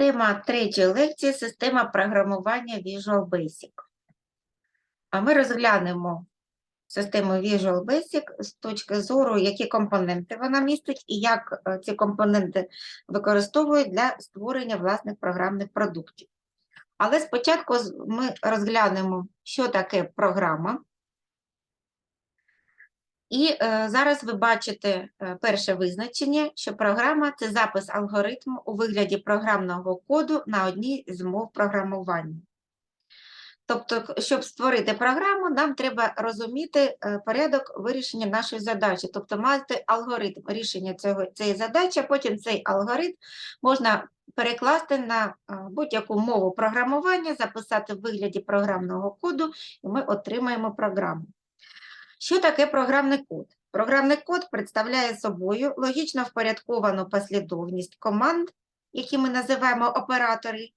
Тема третьої лекції система програмування Visual Basic. А ми розглянемо систему Visual Basic з точки зору, які компоненти вона містить і як е, ці компоненти використовують для створення власних програмних продуктів. Але спочатку ми розглянемо, що таке програма. І е, зараз ви бачите е, перше визначення, що програма це запис алгоритму у вигляді програмного коду на одній з мов програмування. Тобто, щоб створити програму, нам треба розуміти е, порядок вирішення нашої задачі, тобто мати алгоритм рішення цього, цієї задачі, потім цей алгоритм можна перекласти на е, будь-яку мову програмування, записати в вигляді програмного коду, і ми отримаємо програму. Що таке програмний код? Програмний код представляє собою логічно впорядковану послідовність команд, які ми називаємо оператори,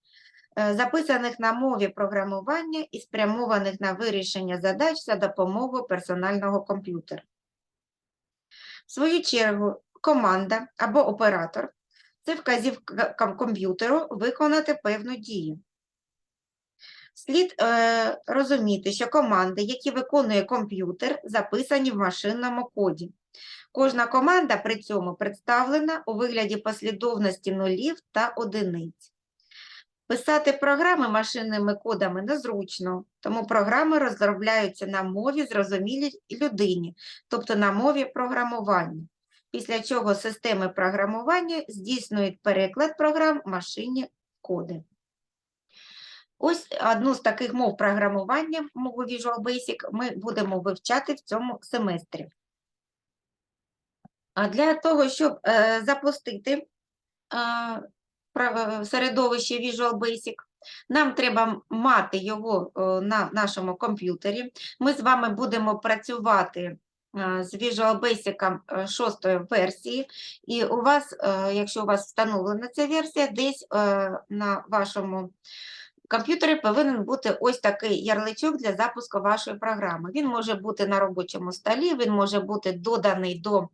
е, записаних на мові програмування і спрямованих на вирішення задач за допомогою персонального комп'ютера. В свою чергу, команда або оператор це вказівка комп'ютеру виконати певну дію. Слід е, розуміти, що команди, які виконує комп'ютер, записані в машинному коді. Кожна команда при цьому представлена у вигляді послідовності нулів та одиниць. Писати програми машинними кодами незручно, тому програми розробляються на мові зрозумілій людині, тобто на мові програмування, після чого системи програмування здійснюють переклад програм машинні коди. Ось одну з таких мов програмування, мову Visual Basic, ми будемо вивчати в цьому семестрі. А для того, щоб е, запустити е, е, середовище Visual Basic, нам треба мати його е, на нашому комп'ютері. Ми з вами будемо працювати е, з Visual Basic е, шостої версії, і у вас, е, якщо у вас встановлена ця версія, десь е, на вашому комп'ютері повинен бути ось такий ярличок для запуску вашої програми. Він може бути на робочому столі, він може бути доданий до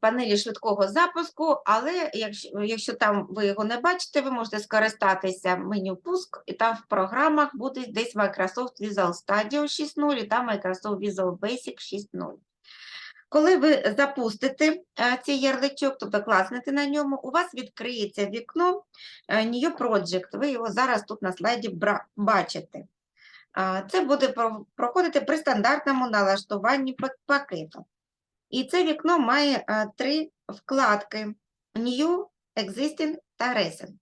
панелі швидкого запуску, але якщо, якщо там ви його не бачите, ви можете скористатися меню пуск, і там в програмах буде десь Microsoft Visual Studio 6.0 і там Microsoft Visual Basic 6.0. Коли ви запустите е, цей ярличок, тобто класнете на ньому, у вас відкриється вікно е, New Project. Ви його зараз тут на слайді бачите. Це буде проходити при стандартному налаштуванні пакету. І це вікно має е, три вкладки: New, Existing та Recent.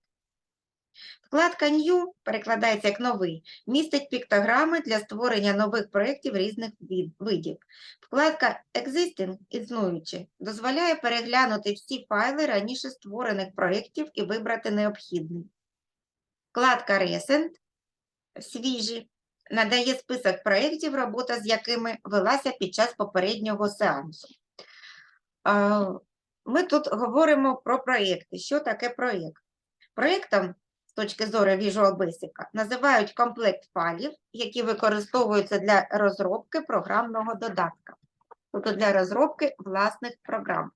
Вкладка New перекладається як новий, містить піктограми для створення нових проєктів різних видів. Вкладка Existing існуючі дозволяє переглянути всі файли раніше створених проєктів і вибрати необхідний. Вкладка Recent свіжі надає список проєктів, робота з якими велася під час попереднього сеансу. Ми тут говоримо про проєкти. Що таке проєкт? Проєктом з точки зору Visual Basic називають комплект файлів, які використовуються для розробки програмного додатка, тобто для розробки власних програм.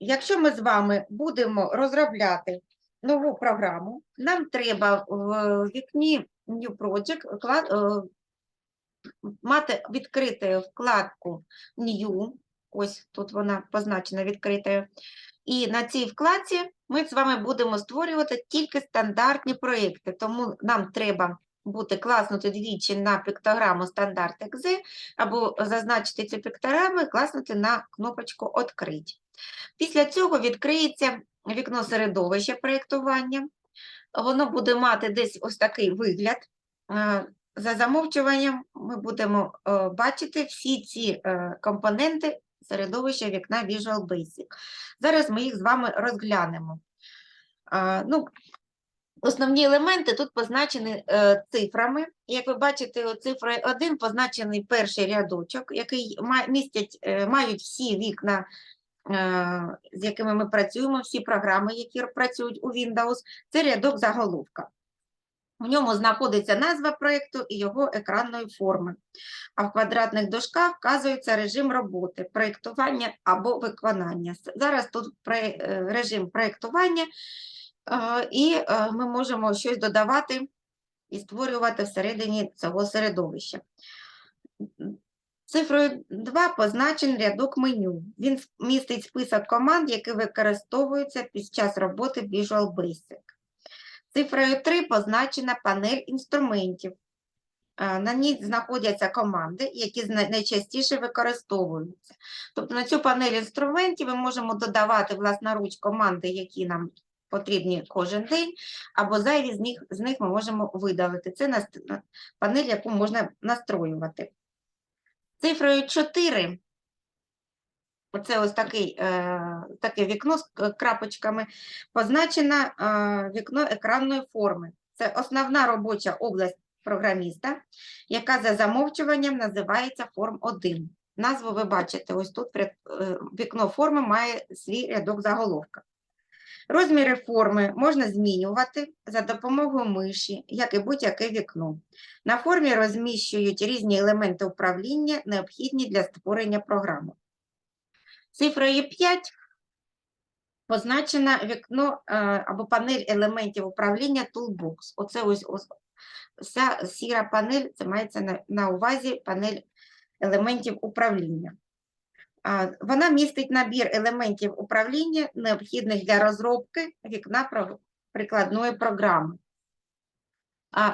Якщо ми з вами будемо розробляти нову програму, нам треба в вікні New Project е, мати відкритою вкладку New, ось тут вона позначена відкритою. І на цій вкладці ми з вами будемо створювати тільки стандартні проєкти, тому нам треба бути класнути двічі на піктограму стандарт .exe або зазначити цю піктограму і класнути на кнопочку «Открить». Після цього відкриється вікно середовища проєктування. Воно буде мати десь ось такий вигляд. Е, За замовчуванням ми будемо е, бачити всі ці е, компоненти середовища вікна Visual Basic. Зараз ми їх з вами розглянемо. А, Ну, Основні елементи тут позначені е, цифрами. Як ви бачите, цифрою 1 позначений перший рядочок, який містять, е, мають всі вікна, е, з якими ми працюємо, всі програми, які працюють у Windows. Це рядок заголовка. В ньому знаходиться назва проєкту і його екранної форми. А в квадратних дужках вказується режим роботи, проєктування або виконання. Зараз тут е, режим проєктування, е, і е, ми можемо щось додавати і створювати всередині цього середовища. Цифрою 2 позначен рядок меню. Він містить список команд, які використовуються під час роботи Visual Basic. Цифрою 3 позначена панель інструментів. Е, На ній знаходяться команди, які найчастіше використовуються. Тобто на цю панель інструментів ми можемо додавати власноруч команди, які нам потрібні кожен день, або зайві з них, з них ми можемо видалити. Це панель, яку можна настроювати. Цифрою 4 Оце ось такий, е, таке вікно з крапочками, позначено е, вікно екранної форми. Це основна робоча область програміста, яка за замовчуванням називається форм 1. Назву ви бачите, ось тут е, вікно форми має свій рядок заголовка. Розміри форми можна змінювати за допомогою миші, як і будь-яке вікно. На формі розміщують різні елементи управління, необхідні для створення програми. Цифрою 5 позначено вікно е, або панель елементів управління Toolbox. Оце ось, ось вся сіра панель, це мається на, на увазі панель елементів управління. Вона містить набір елементів управління, необхідних для розробки вікна прикладної програми.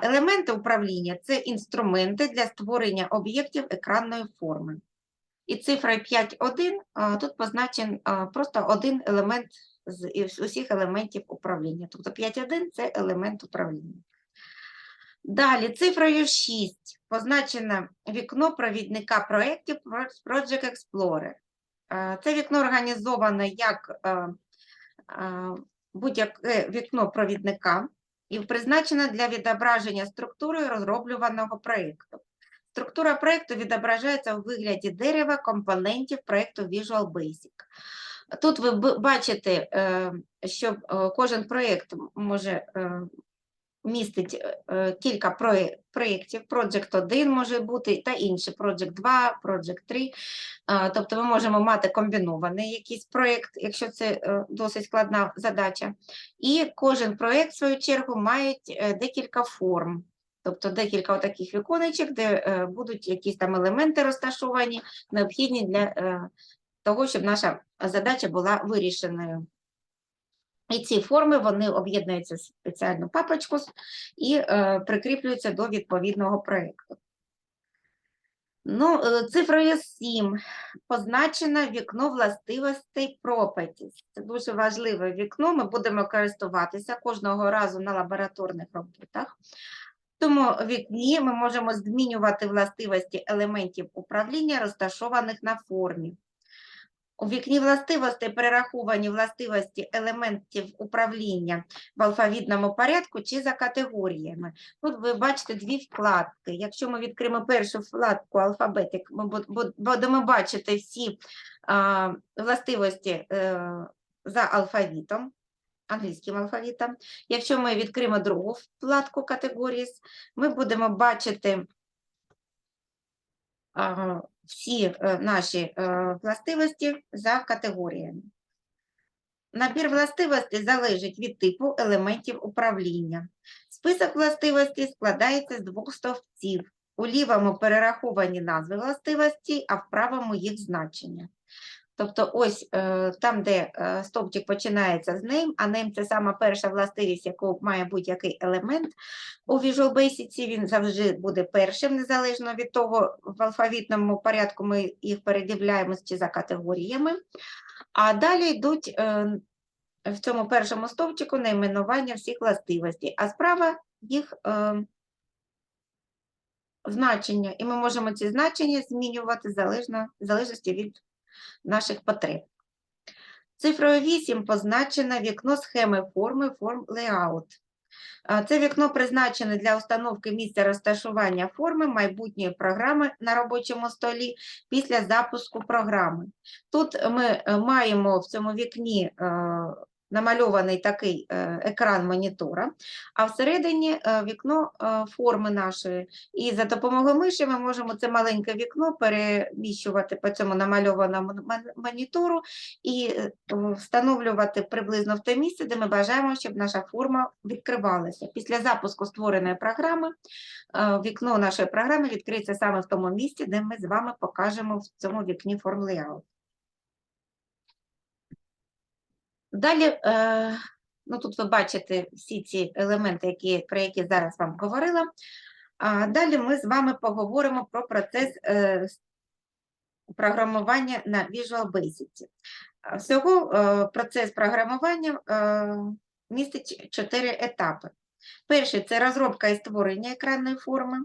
Елементи управління це інструменти для створення об'єктів екранної форми. І цифрою 5.1 а, тут позначен просто один елемент з усіх елементів управління. Тобто 5.1 це елемент управління. Далі цифрою 6 позначено вікно провідника проєктів Project Explorer. Це вікно організовано як е, е, будь-яке вікно провідника і призначено для відображення структури розроблюваного проєкту. Структура проєкту відображається у вигляді дерева компонентів проєкту Visual Basic. Тут ви бачите, е, що е, кожен проєкт може е, містить кілька проєктів. Project 1 може бути та інші, Project 2, Project 3. Тобто ми можемо мати комбінований якийсь проєкт, якщо це досить складна задача. І кожен проєкт, в свою чергу, має декілька форм. Тобто декілька таких віконечок, де е, будуть якісь там елементи розташовані, необхідні для е, того, щоб наша задача була вирішеною. І ці форми вони об'єднуються в спеціальну папочку і е, прикріплюються до відповідного проєкту. Ну, е, цифрою 7 позначено вікно властивостей Properties. Це дуже важливе вікно. Ми будемо користуватися кожного разу на лабораторних роботах. В тому вікні ми можемо змінювати властивості елементів управління, розташованих на формі. У вікні властивостей перераховані властивості елементів управління в алфавітному порядку чи за категоріями. Тут ви бачите дві вкладки. Якщо ми відкриємо першу вкладку алфабетик, ми буд- буд- будемо бачити всі властивості е, за алфавітом, англійським алфавітом. Якщо ми відкриємо другу вкладку категорії, ми будемо бачити всі е, наші е, властивості за категоріями. Набір властивостей залежить від типу елементів управління. Список властивостей складається з двох стовпців. У лівому перераховані назви властивостей, а в правому їх значення. Тобто ось е, там, де е, стовпчик починається з name, а name – це сама перша властивість, яку має будь-який елемент. У Visual Basic він завжди буде першим, незалежно від того, в алфавітному порядку ми їх передивляємось чи за категоріями. А далі йдуть е, в цьому першому стовпчику найменування всіх властивостей, а справа їх значення. І ми можемо ці значення змінювати залежно, в залежності від наших потреб. Цифрою 8 позначено вікно схеми форми форм Layout. Це вікно призначене для установки місця розташування форми майбутньої програми на робочому столі після запуску програми. Тут ми е, маємо в цьому вікні е, намальований такий е, екран монітора, а всередині е, вікно е, форми нашої. І за допомогою миші ми можемо це маленьке вікно переміщувати по цьому намальованому монітору і встановлювати приблизно в те місце, де ми бажаємо, щоб наша форма відкривалася. Після запуску створеної програми вікно нашої програми відкриється саме в тому місці, де ми з вами покажемо в цьому вікні форм layout. Далі, е, ну тут ви бачите всі ці елементи, які, про які зараз вам говорила. Далі ми з вами поговоримо про процес е, програмування на Visual Basic. Всього е, процес програмування містить чотири етапи. Перший це розробка і створення екранної форми,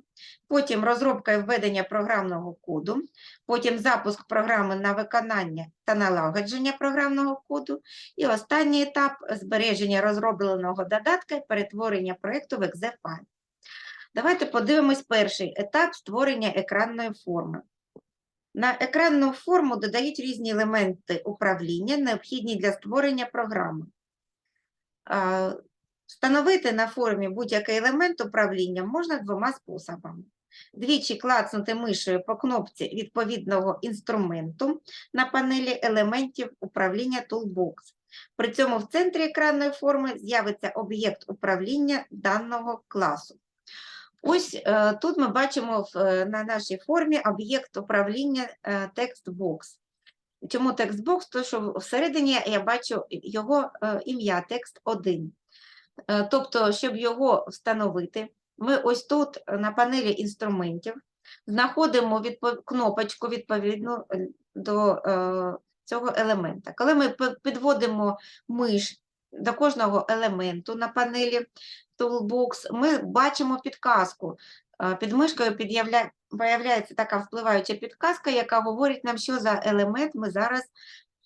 потім розробка і введення програмного коду, потім запуск програми на виконання та налагодження програмного коду, і останній етап збереження розробленого додатка і перетворення проєкту в exe файл. Давайте подивимось перший етап створення екранної форми. На екранну форму додають різні елементи управління, необхідні для створення програми. Встановити на формі будь-який елемент управління можна двома способами. Двічі клацнути мишею по кнопці відповідного інструменту на панелі елементів управління Toolbox. При цьому в центрі екранної форми з'явиться об'єкт управління даного класу. Ось е, тут ми бачимо е, на нашій формі об'єкт управління е, TextBox. Чому TextBox? Тому що всередині я бачу його ім'я текст 1. Е, Тобто, щоб його встановити, ми ось тут е, на панелі інструментів знаходимо відпо- кнопочку відповідну е, до е, цього елемента. Коли ми підводимо миш до кожного елементу на панелі Toolbox, ми бачимо підказку. Е, Під мишкою появляється така впливаюча підказка, яка говорить нам, що за елемент ми зараз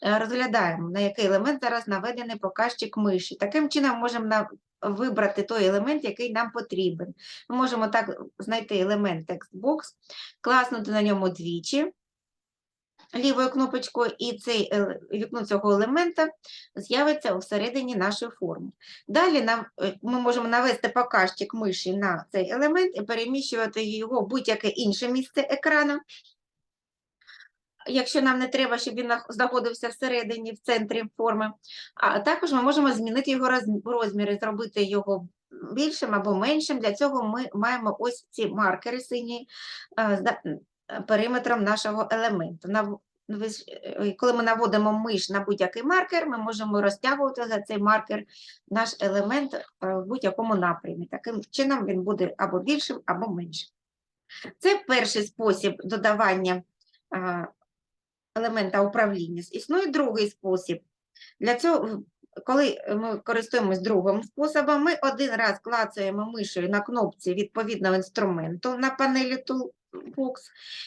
розглядаємо, на який елемент зараз наведений показчик миші. Таким чином можемо вибрати той елемент, який нам потрібен. Ми можемо так знайти елемент TextBox, класнути на ньому двічі лівою кнопочкою, і цей, вікно цього елемента з'явиться всередині нашої форми. Далі нам, е, ми можемо навести показчик миші на цей елемент і переміщувати його в будь-яке інше місце екрану. Якщо нам не треба, щоб він знаходився всередині, в центрі форми. А також ми можемо змінити його розміри, зробити його більшим або меншим. Для цього ми маємо ось ці маркери сині е, е, периметром нашого елементу. Е, Коли ми наводимо миш на будь-який маркер, ми можемо розтягувати за цей маркер наш елемент е, в будь-якому напрямі. Таким чином він буде або більшим, або меншим. Це перший спосіб додавання елемента управління. Існує другий спосіб. Для цього, коли ми користуємось другим способом, ми один раз клацаємо мишею на кнопці відповідного інструменту на панелі Toolbox,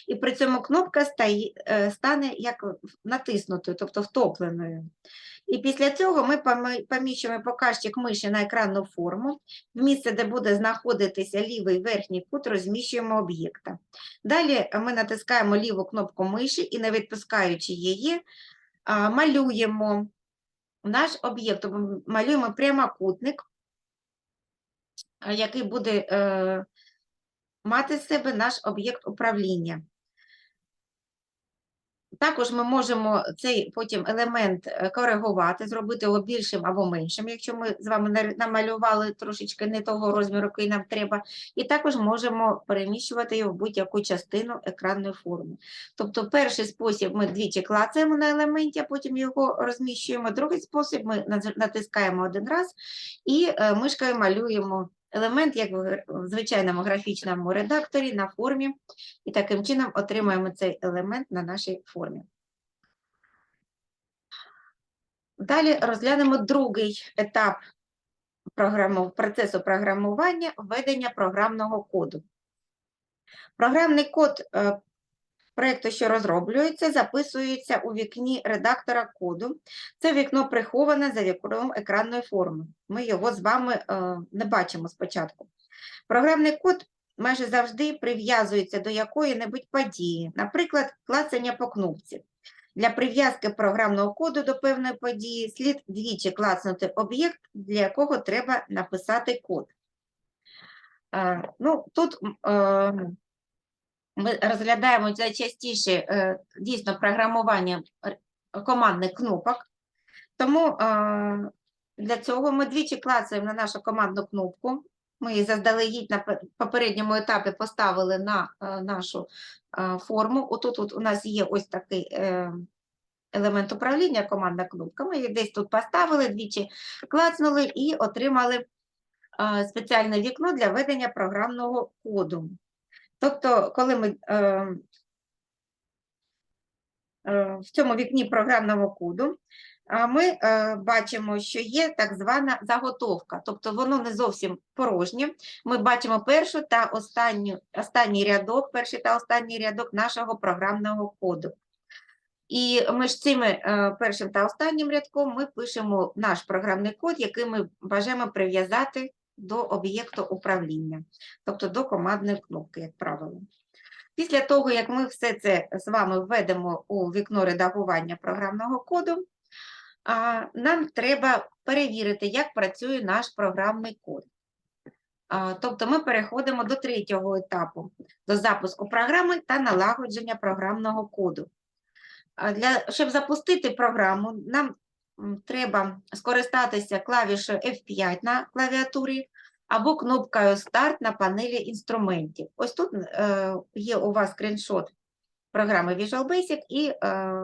і при цьому кнопка стає, е, стане як натиснутою, тобто втопленою. І після цього ми поміщуємо показчик миші на екранну форму. В місце, де буде знаходитися лівий верхній кут, розміщуємо об'єкта. Далі ми натискаємо ліву кнопку миші і, не відпускаючи її, малюємо наш об'єкт, малюємо прямокутник, який буде е, мати з себе наш об'єкт управління. Також ми можемо цей потім елемент е, коригувати, зробити його більшим або меншим, якщо ми з вами намалювали трошечки не того розміру, який нам треба. І також можемо переміщувати його в будь-яку частину екранної форми. Тобто перший спосіб ми двічі клацаємо на елементі, а потім його розміщуємо. Другий спосіб ми натискаємо один раз і е, мишкою малюємо елемент, як в звичайному графічному редакторі на формі, і таким чином отримаємо цей елемент на нашій формі. Далі розглянемо другий етап програму- процесу програмування введення програмного коду. Програмний код е, проєкту, що розроблюється, записується у вікні редактора коду. Це вікно приховане за вікном екранної форми. Ми його з вами е, не бачимо спочатку. Програмний код майже завжди прив'язується до якої-небудь події, наприклад, клацання по кнопці. Для прив'язки програмного коду до певної події слід двічі клацнути об'єкт, для якого треба написати код. Е, Ну, тут е, ми розглядаємо найчастіше е, дійсно програмування командних кнопок. Тому е, для цього ми двічі клацаємо на нашу командну кнопку. Ми її заздалегідь на попередньому етапі поставили на е, нашу форму. Отут от у нас є ось такий елемент управління, командна кнопка. Ми її десь тут поставили, двічі клацнули і отримали спеціальне вікно для ведення програмного коду. Тобто, коли ми е, е, в цьому вікні програмного коду, ми е, бачимо, що є так звана заготовка, тобто воно не зовсім порожнє. Ми бачимо першу та останню, останній рядок, перший та останній рядок нашого програмного коду. І між цими е, першим та останнім рядком ми пишемо наш програмний код, який ми бажаємо прив'язати до об'єкту управління, тобто до командної кнопки, як правило. Після того, як ми все це з вами введемо у вікно редагування програмного коду, нам треба перевірити, як працює наш програмний код. Тобто ми переходимо до третього етапу, до запуску програми та налагодження програмного коду. Для, щоб запустити програму, нам треба скористатися клавішою F5 на клавіатурі або кнопкою Старт на панелі інструментів. Ось тут е, є у вас скріншот програми Visual Basic і е,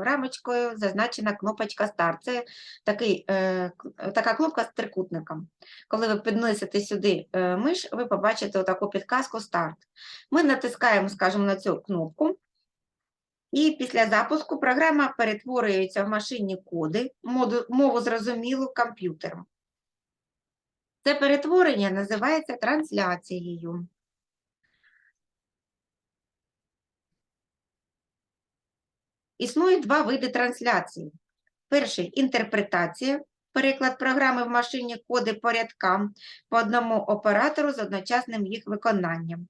рамочкою зазначена кнопочка Старт. Це такий, е, така кнопка з трикутником. Коли ви піднесете сюди е, миш, ви побачите таку підказку Старт. Ми натискаємо, скажімо, на цю кнопку. І після запуску програма перетворюється в машинні коди, мову зрозумілу комп'ютером. Це перетворення називається трансляцією. Існують два види трансляції. Перший інтерпретація, переклад програми в машинні коди по рядкам по одному оператору з одночасним їх виконанням.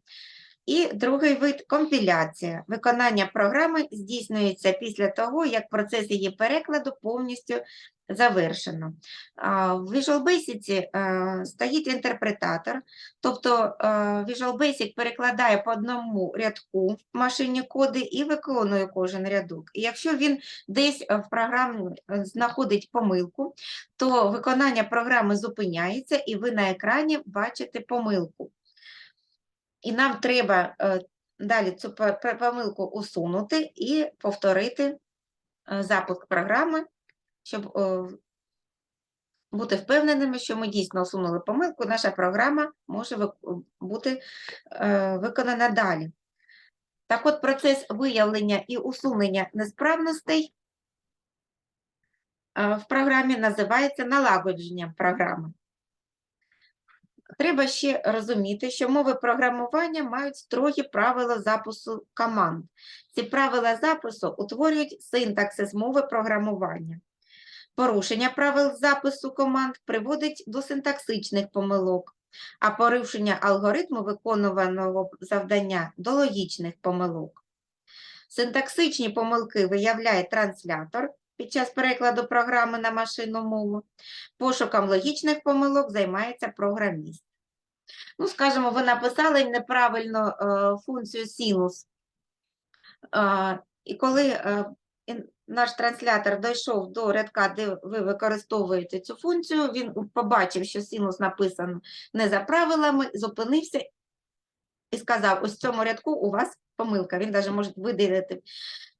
І другий вид компіляція. Виконання програми здійснюється після того, як процес її перекладу повністю завершено. В Visual Basic е, стоїть інтерпретатор, тобто е, Visual Basic перекладає по одному рядку машинні коди і виконує кожен рядок. І якщо він десь в програмі знаходить помилку, то виконання програми зупиняється, і ви на екрані бачите помилку. І нам треба е, далі цю по- по- помилку усунути і повторити е, запуск програми, щоб е, бути впевненими, що ми дійсно усунули помилку, наша програма може бути виконана далі. Так от процес виявлення і усунення несправностей в програмі називається налагодженням програми. Треба ще розуміти, що мови програмування мають строгі правила запису команд. Ці правила запису утворюють синтаксис мови програмування. Порушення правил запису команд приводить до синтаксичних помилок, а порушення алгоритму виконуваного завдання до логічних помилок. Синтаксичні помилки виявляє транслятор під час перекладу програми на машинну мову. Пошуком логічних помилок займається програміст. Ну, скажімо, ви написали неправильно е, функцію синус. Е, і коли е, наш транслятор дійшов до рядка, де ви використовуєте цю функцію, він побачив, що синус написано не за правилами, зупинився і сказав: ось в цьому рядку у вас помилка. Він навіть може виділити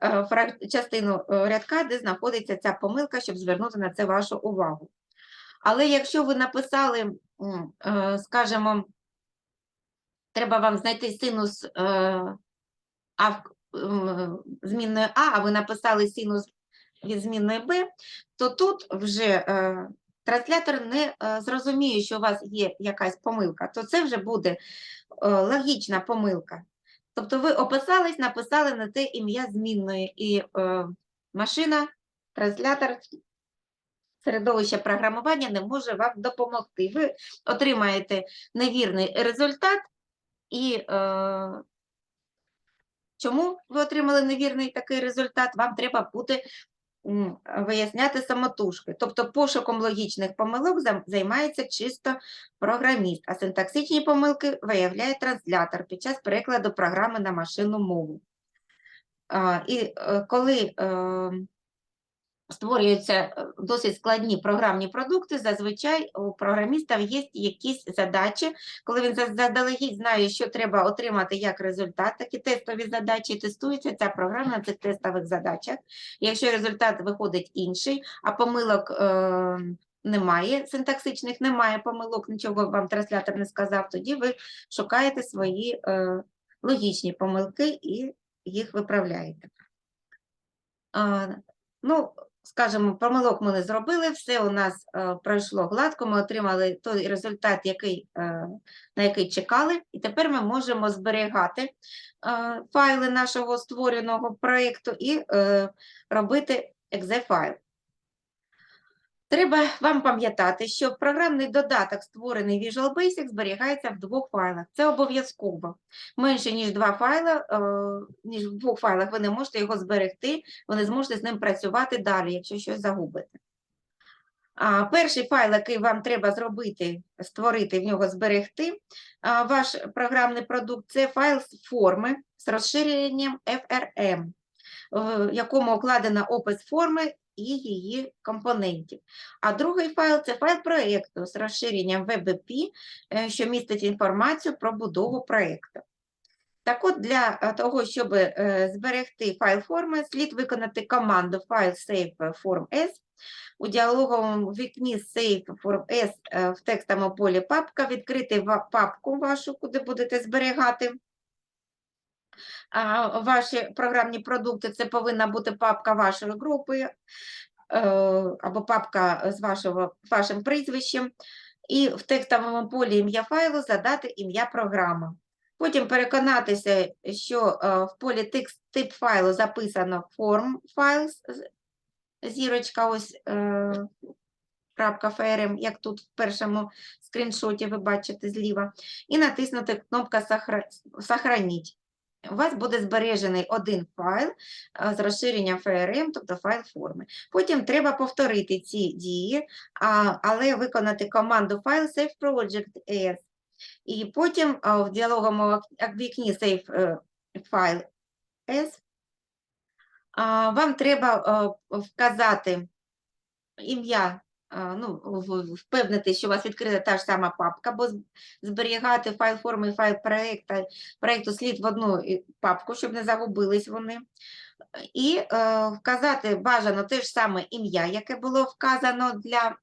е, частину е, рядка, де знаходиться ця помилка, щоб звернути на це вашу увагу. Але якщо ви написали, е, скажімо, треба вам знайти синус а змінної А, а ви написали синус від змінної Б, то тут вже транслятор не е, зрозуміє, що у вас є якась помилка, то це вже буде е, логічна помилка. Тобто ви описались, написали на те ім'я змінної, і е, машина, транслятор, середовище програмування не може вам допомогти. Ви отримаєте невірний результат, і е, Чому ви отримали невірний такий результат? Вам треба буде виясняти самотужки. Тобто пошуком логічних помилок займається чисто програміст, а синтаксичні помилки виявляє транслятор під час перекладу програми на машину мову. І е, коли е, створюються е, досить складні програмні продукти, зазвичай у програмістів є якісь задачі, коли він заздалегідь знає, що треба отримати як результат, такі тестові задачі, тестується ця програма на цих тестових задачах. Якщо результат виходить інший, а помилок е, немає, синтаксичних немає помилок, нічого вам транслятор не сказав, тоді ви шукаєте свої е, логічні помилки і їх виправляєте. А, ну, скажімо, помилок ми не зробили, все у нас е, пройшло гладко, ми отримали той результат, який, е, на який чекали, і тепер ми можемо зберігати е, файли нашого створеного проєкту і е, робити exe-файл. Треба вам пам'ятати, що програмний додаток, створений Visual Basic, зберігається в двох файлах. Це обов'язково. Менше, ніж два файла, е, ніж в двох файлах ви не можете його зберегти, ви не зможете з ним працювати далі, якщо щось загубите. А перший файл, який вам треба зробити, створити, в нього зберегти, ваш програмний продукт, це файл з форми з розширенням FRM, в якому укладено опис форми і її компонентів. А другий файл це файл проєкту з розширенням WebP, е, що містить інформацію про будову проєкту. Так от, для е, того, щоб е, зберегти файл форми, слід виконати команду file save form s. У діалоговому вікні Save form s в текстовому полі папка, відкрити папку вашу, куди будете зберігати ваші програмні продукти. Це повинна бути папка вашої групи е, або папка з вашого, вашим прізвищем. І в текстовому полі ім'я файлу задати ім'я програми. Потім переконатися, що е, в полі текст, тип файлу записано form files, зірочка ось е, крапка .frm, як тут в першому скріншоті ви бачите зліва, і натиснути «Сохра- «Сохраніть». У вас буде збережений один файл е, з розширенням FRM, тобто файл форми. Потім треба повторити ці дії, але виконати команду файл save project as. І потім в діалоговому вік- вікні save е, файл as вам треба е, вказати ім'я, ну, впевнити, що у вас відкрита та ж сама папка, бо зберігати файл форми і файл проєкту, проєкту слід в одну папку, щоб не загубились вони. І е, вказати бажано те ж саме ім'я, яке було вказано для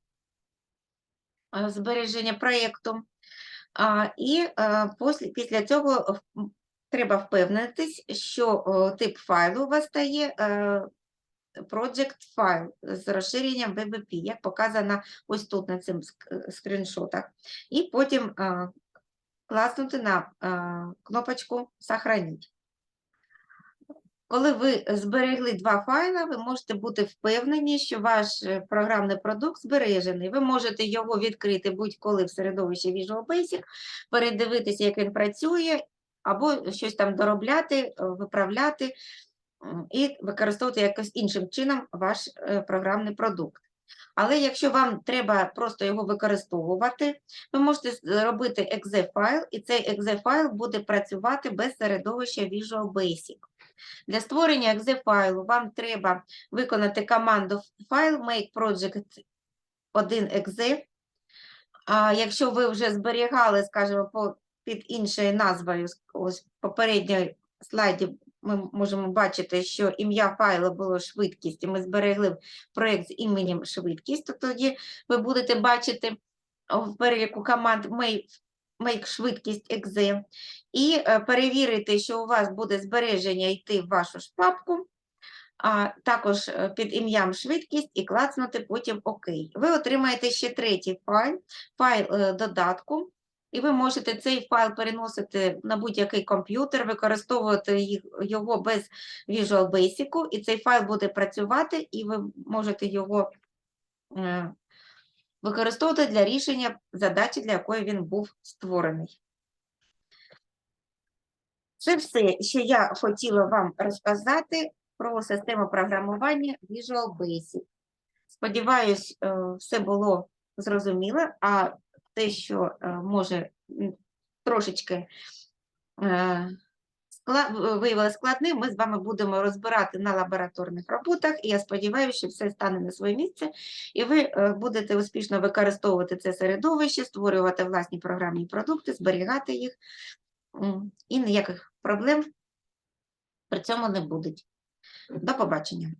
е, збереження проєкту. А, І е, після, після цього треба впевнитись, що о, тип файлу у вас стає е, project файл з розширенням WebP, як показано ось тут на цим ск- скріншотах. І потім е, класнути на е, кнопочку «Сохранить». Коли ви зберегли два файла, ви можете бути впевнені, що ваш е, програмний продукт збережений. Ви можете його відкрити будь-коли в середовищі Visual Basic, передивитися, як він працює, або щось там доробляти, е, виправляти і використовувати якось іншим чином ваш е, програмний продукт. Але якщо вам треба просто його використовувати, ви можете зробити exe файл, і цей exe файл буде працювати без середовища Visual Basic. Для створення exe файлу вам треба виконати команду файл make project 1 exe. А якщо ви вже зберігали, скажімо, під іншою назвою, ось попередньої слайді ми можемо бачити, що ім'я файлу було швидкість, і ми зберегли проєкт з іменем швидкість, то тоді ви будете бачити в переліку команд make, make швидкість exe і е, перевірити, що у вас буде збереження йти в вашу ж папку, а також е, під ім'ям швидкість і клацнути потім ОК. Ви отримаєте ще третій файл, файл е, додатку, і ви можете цей файл переносити на будь-який комп'ютер, використовувати його без Visual Basic, і цей файл буде працювати, і ви можете його е, використовувати для рішення задачі, для якої він був створений. Це все, що я хотіла вам розказати про систему програмування Visual Basic. Сподіваюсь, е, все було зрозуміло, а те, що е, може трошечки е, виявилося складним, ми з вами будемо розбирати на лабораторних роботах, і я сподіваюся, що все стане на своє місце, і ви е, будете успішно використовувати це середовище, створювати власні програмні продукти, зберігати їх, і ніяких проблем при цьому не буде. До побачення.